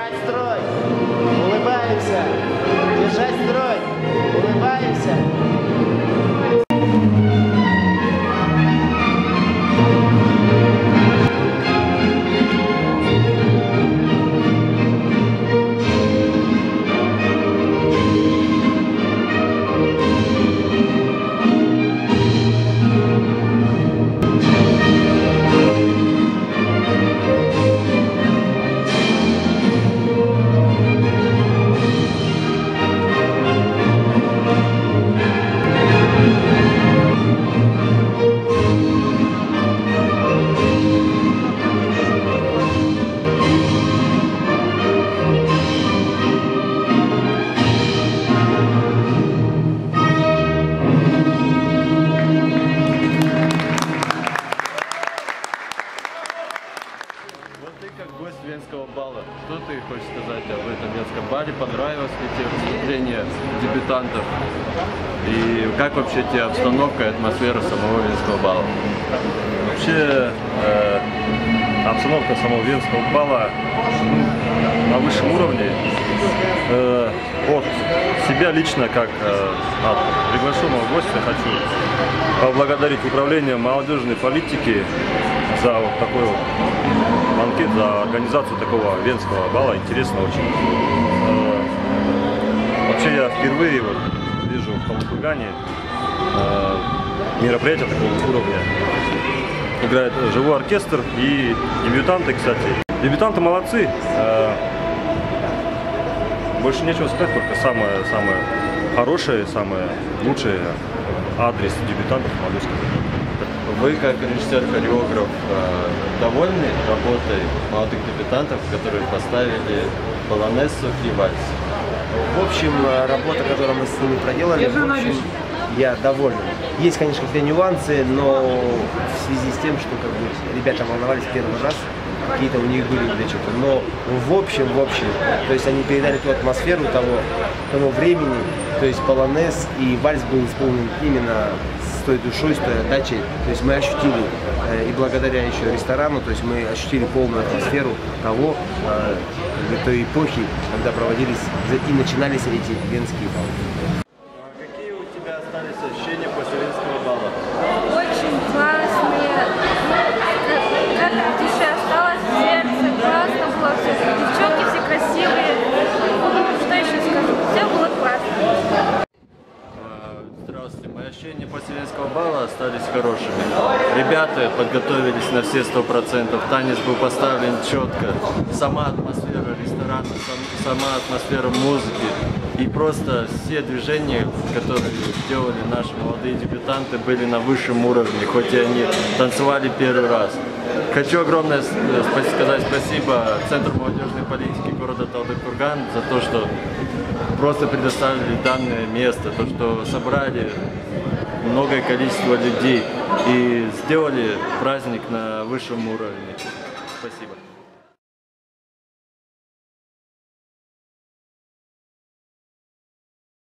Держать строй. Улыбаемся. Держать строй. Улыбаемся. Бала. Что ты хочешь сказать об этом Венском бале? Понравилось ли тебе выступление дебютантов? И как вообще тебе обстановка и атмосфера самого Венского бала? Вообще э, обстановка самого Венского бала на высшем уровне. Э, от себя лично, как э, от приглашенного гостя, хочу поблагодарить Управление молодежной политики за вот такой вот банкет, за организацию такого Венского бала. Интересно очень. Э, вообще я впервые вот вижу в Халкугане э, мероприятие такого уровня играет живой оркестр и дебютанты, кстати. Дебютанты молодцы. Э, Больше нечего сказать, только самое, самое хорошее, самое лучшее адрес дебютантов молодежных. Вы как режиссер-хореограф э, довольны работой молодых дебютантов, которые поставили полонессу и вальс? В общем, э, работа, которую мы с ними проделали, в общем, я доволен. Есть, конечно, какие-то нюансы, но в связи с тем, что как бы, ребята волновались первый раз, какие-то у них были для чего-то. Но в общем, в общем, то есть они передали ту атмосферу того, того времени, то есть полонез и вальс был исполнен именно с той душой, с той отдачей. То есть мы ощутили, э, и благодаря еще ресторану, то есть мы ощутили полную атмосферу того, э, той эпохи, когда проводились и начинались эти венские балы. Остались ощущения после Венского бала? Очень классные. Как осталось сердце. Классно было все. Девчонки все красивые. Что еще скажу? Все было классно. А, Здравствуйте. Мои ощущения после Венского бала остались хорошими. Ребята подготовились на все сто процентов. Танец был поставлен четко. Сама атмосфера ресторана, сам- сама атмосфера музыки. И просто все движения, которые делали наши молодые дебютанты, были на высшем уровне, хоть и они танцевали первый раз. Хочу огромное э, сказать спасибо Центру молодежной политики города Талдыкурган за то, что просто предоставили данное место, то, что собрали многое количество людей и сделали праздник на высшем уровне. Спасибо.